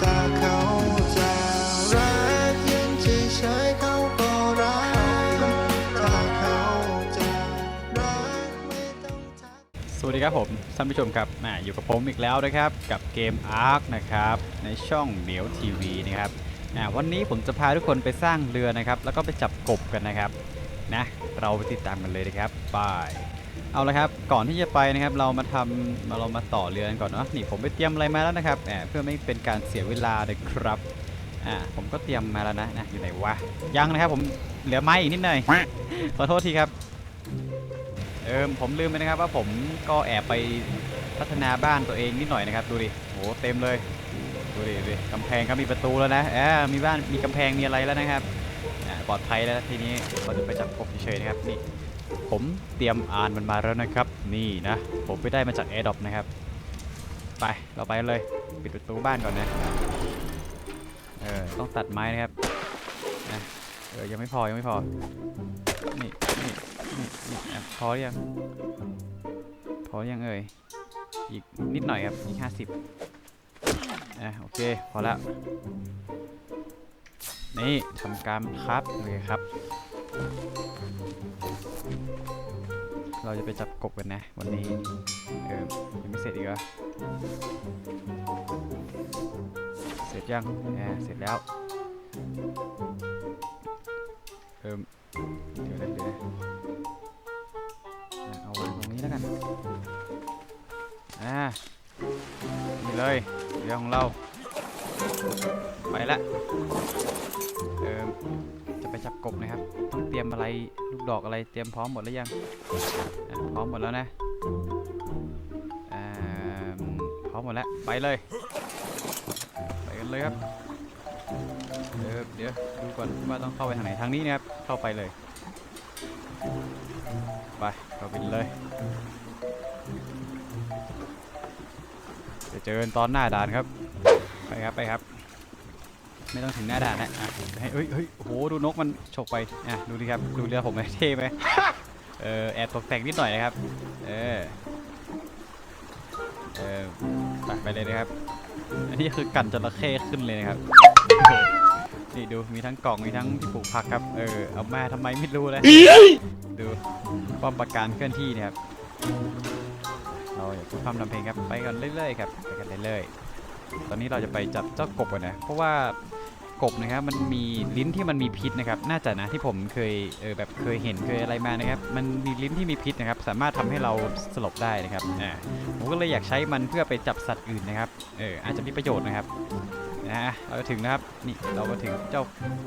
ถ้าเขาจะรักยังเฉยๆเขาก็รักถ้าเขาจะรักไม่ต้องทัก สวัสดีครับผมท่านผู้ชมครับอ่าอยู่กับผมอีกแล้วนะครับ กับเกม Ark นะครับ ในช่องเหนียวทีวีนะครับอ่าวันนี้ผมจะพาทุกคนไปสร้างเรือนะครับ แล้วก็ไปจับกบกันนะครับนะ เราไปติดตามกันเลยนะครับบาย เอาละครับ ก่อนที่จะไปนะครับ เรามาทำมาเรามาต่อเรือกันก่อนเนาะ นี่ผมไปเตรียมอะไรมาแล้วนะครับอ่าเพื่อไม่เป็นการเสียเวลาเลยครับ อ่า ผมก็เตรียมมาแล้วนะนะอยู่ไหนวะ ยังนะครับผม เหลือไม้อีกนิดหน่อย ขอโทษทีครับ เออผมลืมไปนะครับว่าผมก็แอบไปพัฒนาบ้านตัวเองนิดหน่อยนะครับ ดูดิ โห เต็มเลย ดูดิดิกำแพงก็มีประตูแล้วนะเออมีบ้าน มีกำแพง มีอะไรแล้วนะครับ อ่า ปลอดภัยแล้วทีนี้เราจะไปจับกบเฉยๆนะครับ นี่ ผมเตรียมอ่านมันมาแล้วนะครับ นี่นะ ผมไปได้มาจาก a อ r d r o p นะครับ ไปเราไปเลย ปิดประตูบ้านก่อนนะ เออ ต้องตัดไม้นะครับนะเออ ยังไม่พอ ยังไม่พอ นี่ นี่ นี่นี่อะพอหรือยัง พอหรือยังเอ่ย อีกนิดหน่อยครับ อีกห้าสิบอะโอเค พอแล้วนี่ทำการครับโอเคครับ เราจะไปจับกบกันนะ วันนี้ เออยังไม่เสร็จอีกเหรอเสร็จยังอ่าเสร็จแล้ว เออเดี๋ยวเดี๋ยวเอาวางตรงนี้แล้วกัน อ่า นี่เลยเรือของเรา ไปละ เออ ไปจับกบนะครับ ต้องเตรียมอะไรลูกดอกอะไรเตรียมพร้อมหมดแล้วยังพร้อมหมดแล้วนะพร้อมหมดแล้วไปเลยไปกันเลยครับเดี๋ยวเดี๋ยวดูก่อนว่าต้องเข้าไปทางไหนทางนี้นะครับเข้าไปเลยไปเราบินเลยจะเจอกันตอนหน้าด่านครับไปครับไปครับ ไม่ต้องถึงหน้าด่านนะอะให้เฮ้ยเฮ้ยโหดูนกมันฉกไปอะดูดิครับดูเรือผมไหมเท่ไหมเออแอบตกแต่งนิดหน่อยนะครับเออเออไปเลยนะครับ อันนี้คือกันจระเข้ขึ้นเลยนะครับนี่ดูมีทั้งกล่องมีทั้งที่ปลูกผักครับเออเอามาทำไมไม่รู้เลยดูป้อมปราการเคลื่อนที่นะครับเราอย่าพูดพร่ำทำเพลงครับไปกันเรื่อยๆครับไปกันเรื่อยๆตอนนี้เราจะไปจับเจ้ากบกันนะเพราะว่า กบนะครับมันมีลิ้นที่มันมีพิษนะครับ น่าจะนะที่ผมเคยเออแบบเคยเห็นเคยอะไรมานะครับ มันมีลิ้นที่มีพิษนะครับ สามารถทำให้เราสลบได้นะครับอ่าผมก็เลยอยากใช้มันเพื่อไปจับสัตว์อื่นนะครับเอออาจจะมีประโยชน์นะครับนะเราถึงนะครับนี่เรามาถึงเจ้า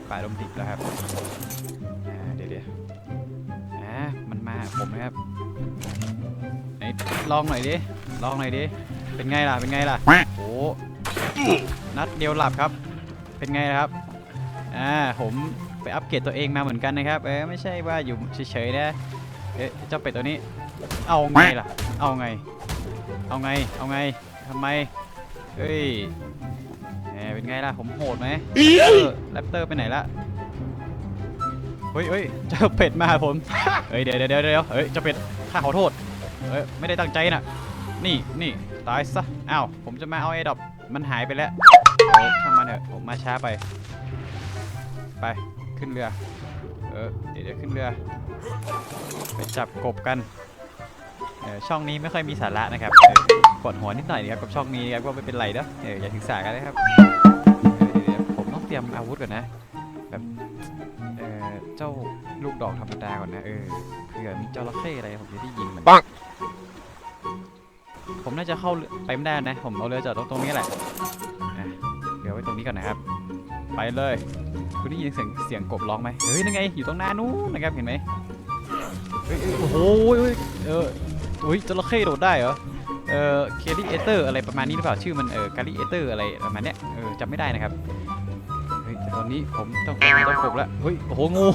ป่าดมดิบแล้วครับอ่าเดี๋ยวเดี๋ยวอ่ามันมาหาผมนะครับไหนลองหน่อยดิลองหน่อยดิเป็นไงล่ะเป็นไงล่ะโอ้นัดเดียวหลับครับ เป็นไงล่ะครับ อ่า ผมไปอัปเกรดตัวเองมาเหมือนกันนะครับ เออไม่ใช่ว่าอยู่เฉยๆนะ เอ๊ะเจ้าเป็ดตัวนี้ เอาไงล่ะ เอาไง เอาไง เอาไงทำไม เฮ้ยแหมเป็นไงล่ะ ผมโหดไหมเออแรปเตอร์ไปไหนละเฮ้ยเฮ้ยเจ้าเป็ดมาผม เฮ้ยเดี๋ยวเดี๋ยวเดี๋ยวเดี๋ยวเฮ้ยเจ้าเป็ดข้าขอโทษเอ้ยไม่ได้ตั้งใจน่ะนี่นี่ตายซะ อ้าวผมจะมาเอาไอ้ดอก มันหายไปแล้วเออช่างมันเถอะผมมาช้าไป ไปขึ้นเรือ เออเดี๋ยวเดี๋ยวขึ้นเรือ ไปจับกบกันเออช่องนี้ไม่ค่อยมีสาระนะครับกดหัวนิดหน่อยนะครับกับช่องนี้นะครับก็ไม่เป็นไรเด้อเอออย่าถือสากันนะครับเออเดี๋ยวเดี๋ยวผมต้องเตรียมอาวุธก่อนนะแบบเออเจ้าลูกดอกธรรมดาก่อนนะเออเผื่อมีจระเข้อะไรผมจะได้ยิงมันปัง ผมน่าจะเข้าไปไม่ได้นะ ผมเอาเรือจอดตรงตรงนี้แหละเดี๋ยวไว้ตรงนี้ก่อนนะครับ ไปเลย คุณได้ยินเสียงเสียงกบร้องไหมเฮ้ยนั่นไง อยู่ตรงหน้านู้นนะครับ เห็นไหมโอ้โหเอออุ้ยจระเข้โดดได้เหรอ เออเคลีเอเตอร์อะไรประมาณนี้หรือเปล่า ชื่อมันเออการีเอเตอร์อะไรประมาณเนี้ย เออจำไม่ได้นะครับเฮ้ยแต่ตอนนี้ผมต้องต้องกบแล้วเฮ้ย โอ้โห งู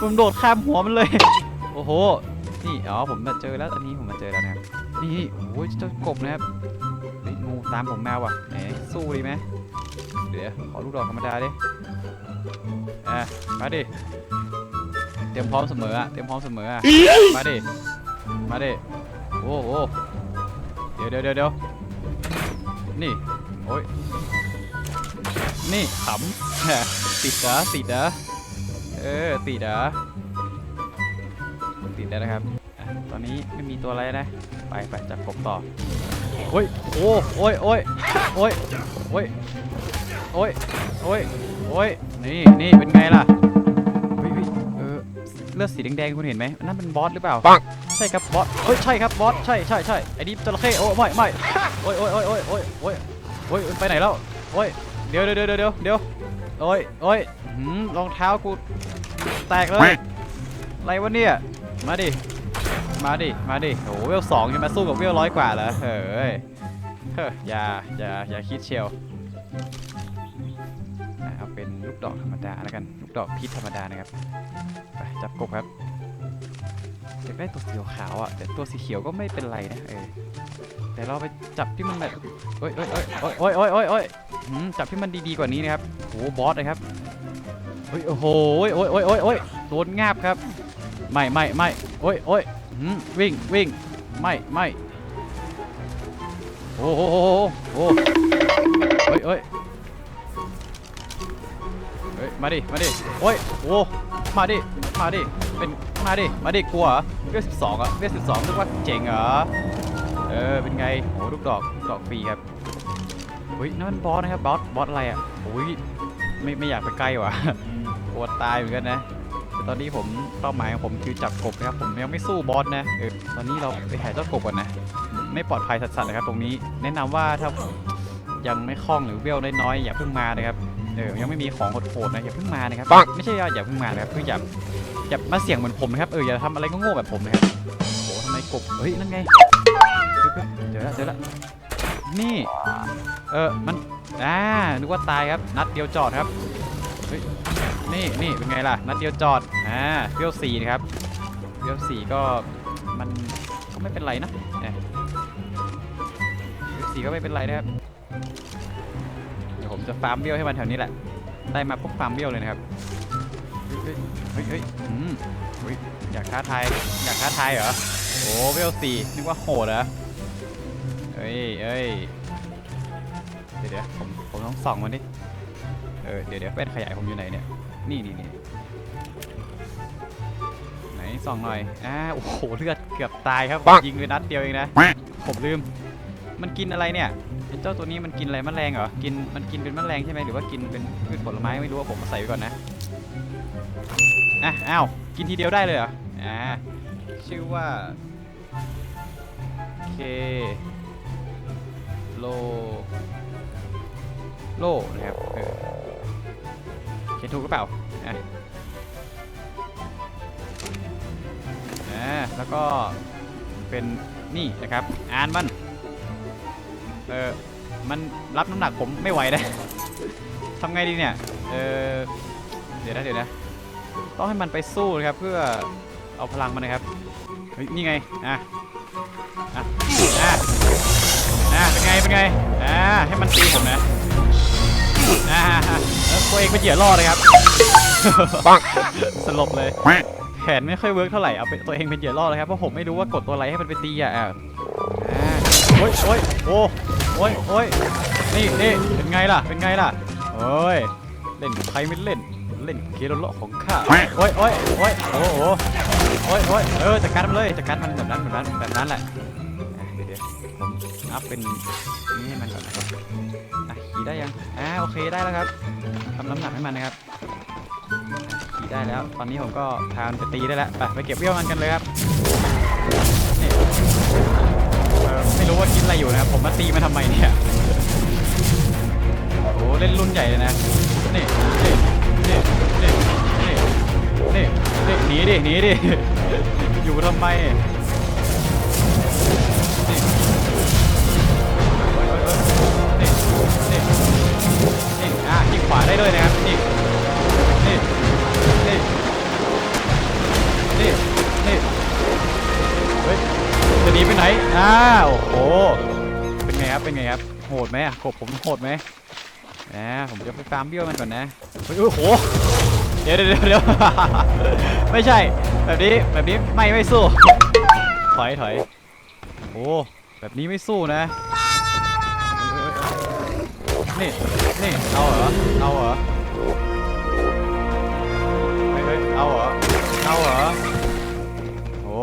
ผมโดดข้ามหัวมันเลย โอ้โห นี่ อ๋อ ผมมาเจอแล้ว อันนี้ผมมาเจอแล้วนะครับ นี่โอ้โหเจ้ากบนะครับเฮ้ยงูตามผมมาว่ะแหมสู้ดีไหมเดี๋ยวขอลูกดอกธรรมดาดิอะมาดิเตรียมพร้อมเสมออะเตรียมพร้อมเสมออะมาดิมาดิโอ้โหเดี๋ยวเดี๋ยวเดี๋ยวเดี๋ยวนี่โอ้ยนี่ขำติดเหรอติดเหรอเออติดเหรอติดแล้วนะครับ ตอนนี้ไม่มีตัวอะไรนะ ไปไปจับกบต่อโอ้ยโอ้โอ้ยโอ้ยโอ้ยโอ้ยโอ้ยโอ้ยโอ้ยนี่นี่เป็นไงล่ะเฮ้ยเฮ้ยเออเลือดสีแดงๆคุณเห็นไหมนั่นเป็นบอสหรือเปล่าปังใช่ครับบอสเอ้ยใช่ครับบอสใช่ใช่ใช่ไอ้นี่จระเข้โอ้ไม่ไม่โอ้ยโอ้ยโอ้ยโอ้ยโอ้ยโอ้ยโอ้ยไปไหนแล้วโอ้ยเดี๋ยวเดี๋ยวเดี๋ยวเดี๋ยวเดี๋ยวโอ้ยโอ้ยหืมรองเท้ากูแตกเลยอะไรวะเนี่ยมาดิ มาดิ มาดิโอ้โหเวลสองจะมาสู้กับเวลร้อยกว่าเหรอเฮ้ยเฮ้ยอย่าอย่าอย่าคิดเชียวอะเอาเป็นลูกดอกธรรมดาแล้วกัน ลูกดอกพิษธรรมดานะครับ ไปจับกบครับอยากได้ตัวสีขาวอะ แต่ตัวสีเขียวก็ไม่เป็นไรนะเออแต่เราไปจับที่มันแบบโอ้ยโอ้ยโอ้ยโอ้ยโอ้ยโอ้ยโอ้ยจับที่มันดีๆกว่านี้นะครับโอ้บอสนะครับเฮ้ยโอ้โหโอ้ยโอ้ยโอ้ยโอ้ยโดนงาบครับไม่ไม่ไม่โอ้ยโอ้ย วิ่งวิ่งไม่ไม่โอ้โหโอ้โหโอ้ยโอ้ยเฮ้ย มาดิ มาดิโอ้ยโอ้มาดิ มาดิ เป็น มาดิ มาดิ กลัวเหรอเวสิบสองอะเวลสิบสองนึกว่าเจ๋งเหรอ เออ เป็นไงโอ้ลูกดอกดอกฟรีครับเฮ้ยนั่นมันบอสนะครับ บอส บอสอะไรอะโอ้ย ไม่ ไม่อยากไปใกล้ว่ะกลัวตายเหมือนกันนะ ต่ตอนนี้ผมเป้าหมายของผมคือจับกบนะครับ ผมยังไม่สู้บอสนะเออตอนนี้เราไปหาเจ้ากบก่อนนะ ไม่ปลอดภัยสัสๆเลยครับ ตรงนี้ แนะนำว่าถ้ายังไม่คล่องหรือเวลน้อยๆอย่าเพิ่งมานะครับ เออ ยังไม่มีของโหดๆนะอย่าเพิ่งมานะครับปังไม่ใช่ว่าอย่าเพิ่งมานะครับคืออย่าอย่ามาเสี่ยงเหมือนผมนะครับ เอออย่าทำอะไรก็โง่แบบผมนะครับ โอ้โหทำไมกบ เฮ้ยนั่นไง เดี๋ยวละเดี๋ยวละนี่ เออมัน อ่า นึกว่าตายครับ นัดเดียวจอดครับเฮ้ย นี่นี่เป็นไงล่ะ นัดเดียวจอด อ่าเวลสี่นะครับเวลสี่ก็มันก็ไม่เป็นไรนะเนี่ยสีก็ไม่เป็นไรนะครับ เดี๋ยวผมจะฟาร์มเบี้ยวให้มันแถวนี้แหละ ได้มาปุ๊บฟาร์มเบี้ยวเลยนะครับ เฮ้ยเฮ้ยเฮ้ยอืมเฮ้ยอยากท้าทาย อยากท้าทายเหรอ โอ้เพียวสี่นึกว่าโหดเหรอเอ้ยเอ้ยเดี๋ยวเดี๋ยวผมผมต้องส่องมันดิ เออเดี๋ยวเดี๋ยวแว่นขยายผมอยู่ไหนเนี่ย นี่นี่นี่ไหนส่องหน่อยอ่าโอ้โหเลือดเกือบตายครับปังยิงไปนัดเดียวเองนะ ผมลืม มันกินอะไรเนี่ยไอ้เจ้าตัวนี้มันกินอะไรแมลงเหรอ กินมันกินเป็นแมลงใช่ไหมหรือว่ากินเป็นพืชผลไม้ไม่รู้ว่าผมมาใส่ไว้ก่อนนะอะอ้าวกินทีเดียวได้เลยเหรออ่าชื่อว่าเคโลโลนะครับ เขียนถูกหรือเปล่าอะอ่าแล้วก็เป็นนี่นะครับ อ่านมัน เออมันรับน้ำหนักผมไม่ไหวนะทำไงดีเนี่ย เออเดี๋ยวนะเดี๋ยวนะ ต้องให้มันไปสู้นะครับเพื่อเอาพลังมันนะครับ เฮ้ยนี่ไง อะ อะ อะอะเป็นไง เป็นไง อ่า ให้มันตีผมนะ อ่าแล้วตัวเองเป็นเหยื่อล่อเลยครับปังสลบเลย แผนไม่ค่อยเวิร์กเท่าไหร่เอาเป็นตัวเองเป็นเหยื่อล่อเลยครับเพราะผมไม่รู้ว่ากดตัวอะไรให้มันไปตีอะอ่าอ่าโอ้ยโอ้ยโอ้โอ้ยโอ้ยนี่นี่เป็นไงล่ะเป็นไงล่ะโอ้ยเล่นกับใครไม่เล่นเล่นกับเคโรโลของข้าโอ้ยโอ้ยโอ้ยโอ้ยโอ้โหโอ้ยโอ้ยเออจัดการมันเลยจัดการมันแบบนั้นแบบนั้นแบบนั้นแหละอะเดี๋ยวเดี๋ยวผมอัพเป็นนี่ให้มันก่อนนะครับอะ ขี่ได้ยังอ่าโอเคได้แล้วครับทำน้ำหนักให้มันนะครับขี่ได้แล้ว ตอนนี้ผมก็พามันไปตีได้แล้วไปไปเก็บเบี้ยวมันกันเลยครับนี่ไม่รู้ว่าคิดอะไรอยู่นะครับผมมาตีมันทำไมเนี่ยโอ้เล่นรุ่นใหญ่เลยนะนี่นี่นี่นี่นี่นี่หนีดิหนีดิอยู่ทำไม ได้ด้วยนะครับนี่นี่นี่นี่นี่เฮ้ยจะหนีไปไหนอ้าวโอ้โหเป็นไงครับเป็นไงครับโหดไหมอะกบผมโหดไหมแหมผมจะไปฟามเบี้ยวมันก่อนนะเฮ้ยโอ้โหเดี๋ยวเดี๋ยวเดี๋ยวไม่ใช่แบบนี้แบบนี้ไม่ไม่สู้ถอยถอยโอ้แบบนี้ไม่สู้นะเออเออเออ นี่ นี่ เอาเหรอ เอาเหรอเฮ้ยเฮ้ยเอาเหรอ เอาเหรอโอ้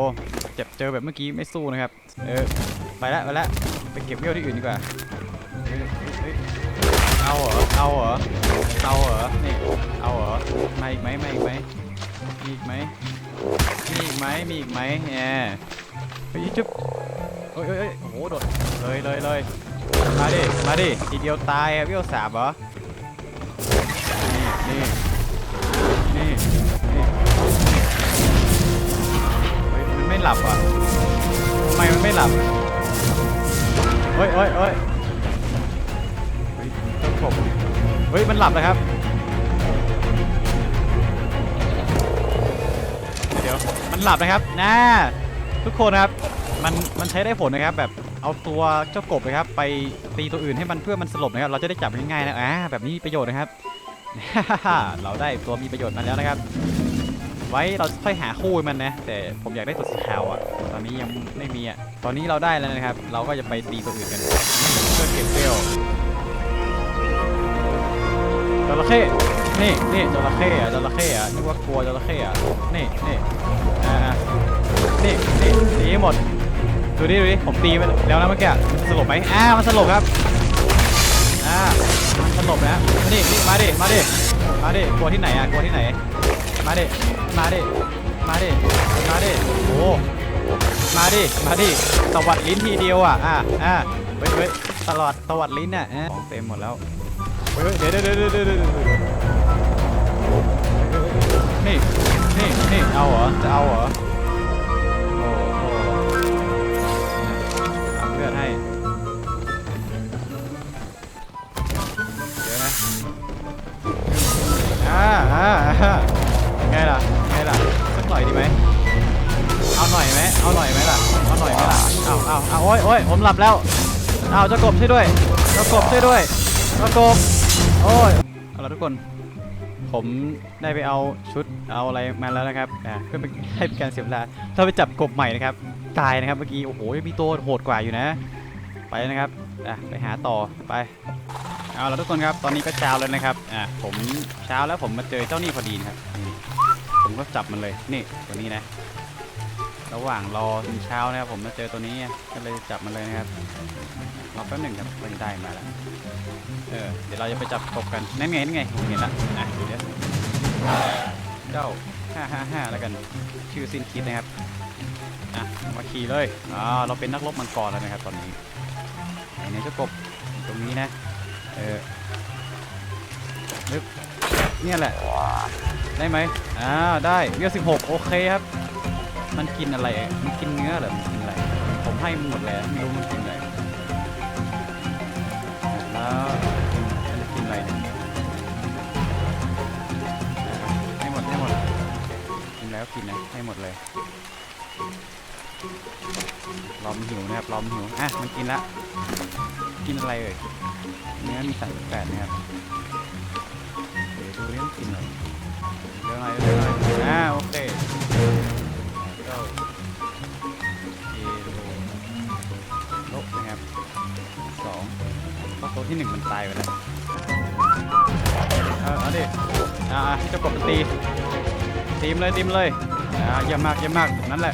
เจ็บเจอแบบเมื่อกี้ไม่สู้นะครับ เออ ไปละไปละไปเก็บเวลที่อื่นดีกว่าเฮ้ยเฮ้ยเอาเหรอ เอาเหรอ เอาเหรอ นี่ เอาเหรอมาอีกไหมมาอีกไหมมีอีกไหมมีอีกไหมมีอีกไหมแหมเฮ้ยจุ๊บเฮ้ยเฮ้ยเฮ้ยโอ้โห โดด เลยเลยเลย มาดิ มาดิ ทีเดียวตายอะเวสามเหรอ นี่ นี่ นี่นี่เฮ้ยมันไม่หลับอะทำไมมันไม่หลับเฮ้ยเฮ้ยเฮ้ยเฮ้ยต้นกบเฮ้ย มันหลับแล้วครับ เดี๋ยว มันหลับนะครับน่าทุกคนครับ มันมันใช้ได้ผลนะครับแบบเอาตัวเจ้ากบนะครับไปตีตัวอื่นให้มันเพื่อมันสลบนะครับเราจะได้จับง่ายๆนะอ่าแบบนี้มีประโยชน์นะครับ เราได้ตัวมีประโยชน์มาแล้วนะครับ ไว้เราค่อยหาคู่มันนะแต่ผมอยากได้ตัวสีขาวอะตอนนี้ยังไม่มีอะตอนนี้เราได้แล้วนะครับ เราก็จะไปตีตัวอื่นกันเพื่อเก็บเวลจระเข้นี่นี่จระเข้อะจระเข้อะนึกว่ากลัวจระเข้อะนี่นี่อ่านี่นี่ตีหมด ดูดิดูดิผมตีไปแล้วนะเมื่อกี้สลบไหมอ่ามันสลบครับอ่ามันสลบนะมาดินี่มาดิมาดิมาดิกลัวที่ไหนอะกลัวที่ไหน มาดิมาดิมาดิมาดิโอ้มาดิมาดิตวัดลิ้นทีเดียวอะอ่าอ่าเว้ยเว้ยตลอดตวัดลิ้นอะอะของเต็มหมดแล้วเฮ้ยเดี๋ยวเดี๋ยวเดี๋ยวเดี๋ยวเดี๋ยวเดี๋ยวนี่นี่นี่เอาเหรอจะเอาเหรอ หลับแล้วเอาเจ้ากบช่วยด้วยเจ้ากบช่วยด้วยเจ้ากบโอ้ยเอาละทุกคน ผมได้ไปเอาชุดเอาอะไรมาแล้วนะครับอ่าเพื่อเป็นให้เป็นการเสียเวลาเราไปจับกบใหม่นะครับตายนะครับเมื่อกี้โอ้โหมีตัวโหดกว่าอยู่นะ ไปนะครับอะไปหาต่อไปเอาละทุกคนครับตอนนี้ก็เช้าแล้วนะครับอะผมเช้าแล้วผมมาเจอเจ้านี่พอดีนะครับนี่ผมก็จับมันเลยนี่ตัวนี้นะ ระหว่างรอจนเช้านะครับผมมาเจอตัวนี้ก็เลยจับมันเลยนะครับรอแป๊บหนึ่งครับมันได้มาแล้วเออเดี๋ยวเราจะไปจับกบกันนั่นไงนั่นไงผมเห็นละอะเดี๋ยวเจ้าห้าห้าห้าแล้วกันชื่อสิ้นคิดนะครับอะมาขี่เลยอ่าเราเป็นนักรบมังกรแล้วนะครับตอนนี้ไหนๆเจ้ากบตรงนี้นะเออนึกเนี่ยแหละ ได้ไหมอ่าได้เวียสิบหกโอเคครับ มันกินอะไร มันกินเนื้อเหรอมันกินอะไร ผมให้มันหมดแล้วไม่รู้มันกินอะไร แล้วมันกินอะไรเนี่ยให้หมดให้หมด กินแล้วกินนะให้หมดเลยรอมหิวนะครับรอมหิว อะ มันกินละ กินอะไรเอ่ยเนื้อมีสารแปดนะครับเดี๋ยวดูเรื่องกินหน่อยเดี๋ยวหน่อยเดี๋ยวหน่อยอ่าโอเค ที่หนึ่งมันตายไปแล้ว เอาเอาดิอ่าเจ้ากบมันตีตีมเลยตีมเลยอ่าเยี่ยมมากเยี่ยมมากนั่นแหละ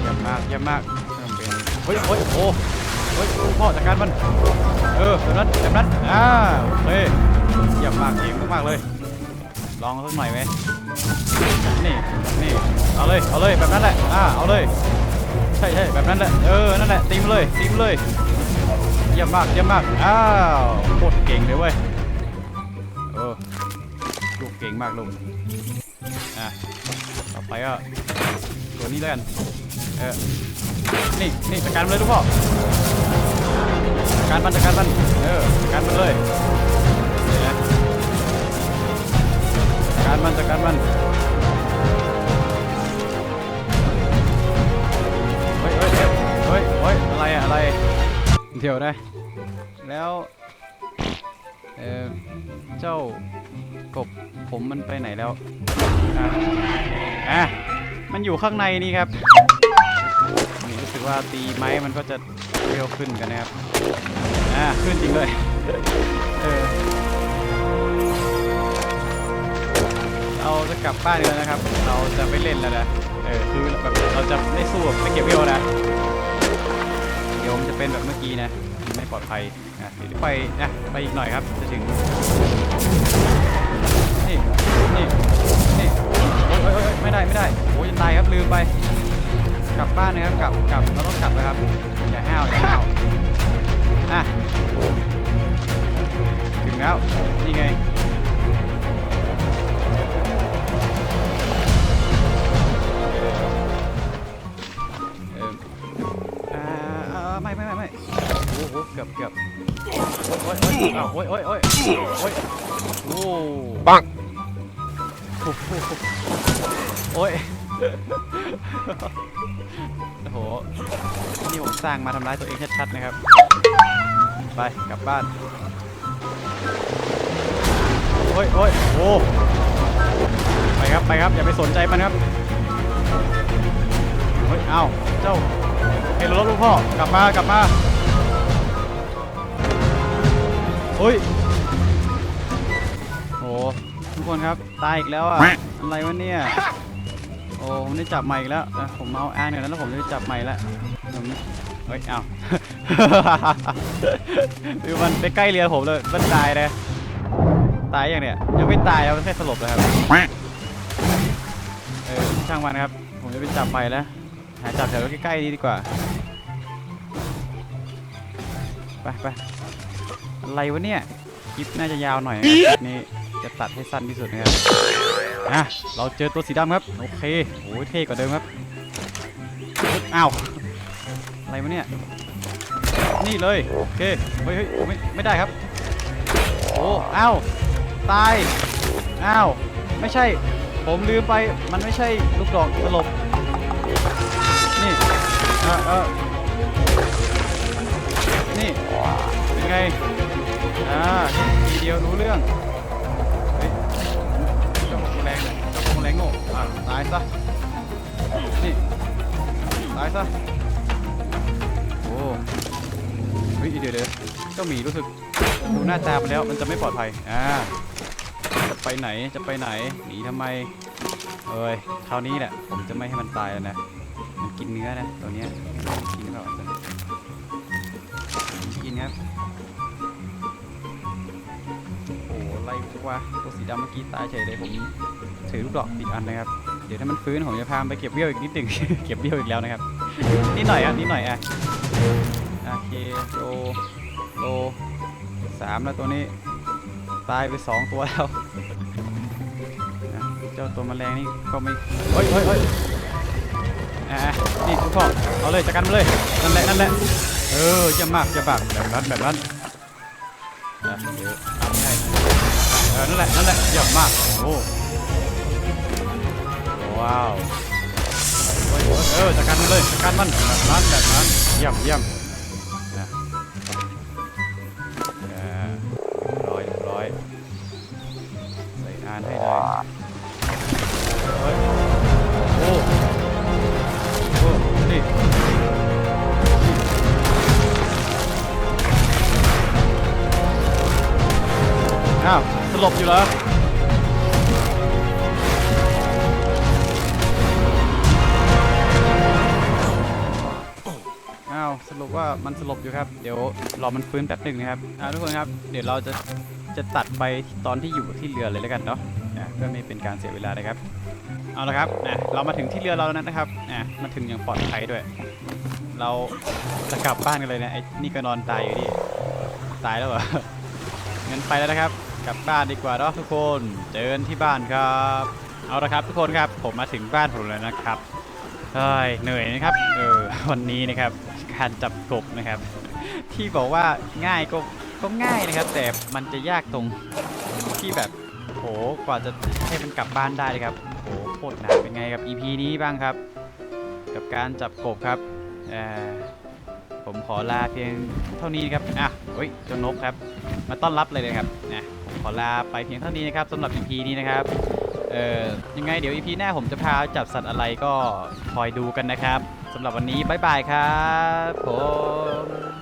เยี่ยมมากเยี่ยมมากเริ่มเป็นเฮ้ยเฮ้ยโอ้เฮ้ยพ่อจัดการมัน เออแบบนั้นแบบนั้นอ่าโอเคเยี่ยมมากเก่งมากๆเลย ลองสักหน่อยไหมนี่นี่เอาเลยเอาเลยแบบนั้นแหละอ่าเอาเลยใช่ใช่แบบนั้นแหละเออนั่นแหละตีมเลยตีมเลย เยี่ยมมากเยี่ยมมาก อ้าวโคตรเก่งเลยเว้ยเออลูกเก่งมากลูกอะต่อไปก็ตัวนี้แล้วกันเออนี่นี่จัดการมันเลยลูกพ่อจัดการมันจัดการมันเออจัดการมันเลยจัดการมันจัดการมันเฮ้ยเฮ้ยเฮ้ยเฮ้ยเฮ้ยอะไรอะอะไร เดี๋ยวได้แล้วเออเจ้ากบผมมันไปไหนแล้วอะมันอยู่ข้างในนี่ครับมีรู้สึกว่าตีไม้มันก็จะเร็วขึ้นกันนะครับอะขึ้นจริงเลยเออเราจะกลับบ้านกันแล้วนะครับ เราจะไม่เล่นแล้วนะเออคือแบบเราจะไม่สู้ไม่เก็บเวลนะ ดี๋ยวมันจะเป็นแบบเมื่อกี้นะไม่ปลอดภัยนะเดี๋ยวไปนะไปอีกหน่อยครับ จะถึงนี่นี่นี่โอ้ยโอ้ยโอ้ยไม่ได้ไม่ได้โอ้ยจะตายครับลืมไป กลับบ้านนะครับกลับกลับเราต้องกลับนะครับอย่าห้าวอย่าห้าวอะถึงแล้วนี่ไง อ้ยโอ้ยอ้าวโอ้ยโอ้ยโอ้ยโอ้ยโอ้ปังโอ้โหโอ้ยโอ้โห นี่ผมสร้างมาทำร้ายตัวเองชัดๆนะครับ ไป กลับบ้าน โอ้ยโอ้ยโอ้ไปครับ ไปครับ อย่าไปสนใจมันครับ เฮ้ย เอาเจ้าเฮโลรถลูกพ่อ กลับมา กลับมา ฮ้ยโอ้ทุกคนครับ ตายอีกแล้วอะอะไรวะเนี่ย โอ้ผมได้จับใหม่อีกแล้วนะผมเอาแอนเนี่ยแล้วผมได้จับใหม่แล้วผมเฮ้ยเอาดูมันไปใกล้เรือผมเลยมันตายเลยตายยังเนี่ยยังไม่ตายครับมันแค่สลบเลยครับเออช่างมันครับ ผมจะไปจับใหม่แล้วหาจับแถวใกล้ๆนี้ดีกว่า ไปไป อะไรวะเนี่ย คลิปน่าจะยาวหน่อยนะครับคลิปนี้จะตัดให้สั้นที่สุดนะครับอะเราเจอตัวสีดำครับ โอเคโอ้ยเท่กว่าเดิมครับ อ้าว อะไรวะเนี่ย นี่เลย โอเค เฮ้ยเฮ้ยไม่ไม่ได้ครับ โอ้อ้าวตาย อ้าว ไม่ใช่ ผมลืมไป มันไม่ใช่ลูกดอกตลบนี่ เออเออ นี่ เป็นไง อ่าทีเดียวรู้เรื่อง เฮ้ยเจ้าของแรงเจ้าของแรงโง่อ่าตายซะ นี่ ตายซะ โอ้เฮ้ยเดี๋ยวเดี๋ยวเจ้าหมีรู้สึกดูหน้าตาไปแล้วมันจะไม่ปลอดภัย อ่า จะไปไหน จะไปไหน หนีทำไม เอ้ย คราวนี้แหละ ผมจะไม่ให้มันตายแล้วนะ มันกินเนื้อนะ ตัวเนี้ยกินหรือเปล่า จะกินครับ โอ้โหอะไรวะตัวสีดำเมื่อกี้ตายเฉยเลยผมถือลูกดอกติดอันนะครับ เดี๋ยวถ้ามันฟื้นผมจะพามไปเก็บเบี้ยวอีกนิดหนึ่ง เก็บเบี้ยวอีกแล้วนะครับ นิดหน่อยอะนิดหน่อยอะโอเคโลโลสามแล้วตัวนี้ตายไปสองตัวแล้วเจ้าตัวแมลงนี่ก็ไม่เฮ้ยเฮ้ยเฮ้ยอ่านี่คุณพ่อเอาเลยจัดการมันเลยนั่นแหละนั่นแหละ เออเยี่ยมมากเยี่ยมมากแบบนั้นแบบนั้นนะเดี๋ยวทำให้เออนั่นแหละนั่นแหละเยี่ยมมากโอ้ว้าวเฮ้ยเออจัดการมันเลยจัดการมันแบบนั้นแบบนั้นเยี่ยมเยี่ยม อ้าวสลบอยู่เหรออ้าวสรุปว่ามันสลบอยู่ครับ เดี๋ยวรอมันฟื้นแป๊บหนึ่งนะครับอ่าทุกคนครับ เดี๋ยวเราจะจะตัดไปตอนที่อยู่ที่เรือเลยแล้วกันเนาะนะเพื่อไม่เป็นการเสียเวลานะครับ เอาละครับนะเรามาถึงที่เรือเราแล้วนะครับนะมาถึงอย่างปลอดภัยด้วย เราจะกลับบ้านกันเลยนะไอ้นี่ก็นอนตายอยู่ดิตายแล้วเหรองั้นไปแล้วนะครับ กลับบ้านดีกว่าเนาะทุกคนเจอกันที่บ้านครับ เอาละครับทุกคนครับผมมาถึงบ้านผมแล้วนะครับเฮ้ยเหนื่อยนะครับเออวันนี้นะครับการจับกบนะครับ ที่บอกว่าง่ายก็ก็ง่ายนะครับ แต่มันจะยากตรงที่แบบโหกว่าจะให้มันกลับบ้านได้นะครับโหโคตรหนักเป็นไงกับ EP นี้บ้างครับ กับการจับกบครับเออผมขอลาเพียงเท่านี้ครับอะเฮ้ยเจ้านกครับ มาต้อนรับเลยเลยครับนะ ขอลาไปเพียงเท่านี้นะครับสำหรับ EP นี้นะครับ เอ่อ ยังไงเดี๋ยว EP หน้าผมจะพาจับสัตว์อะไรก็คอยดูกันนะครับสำหรับวันนี้บ๊ายบายครับผม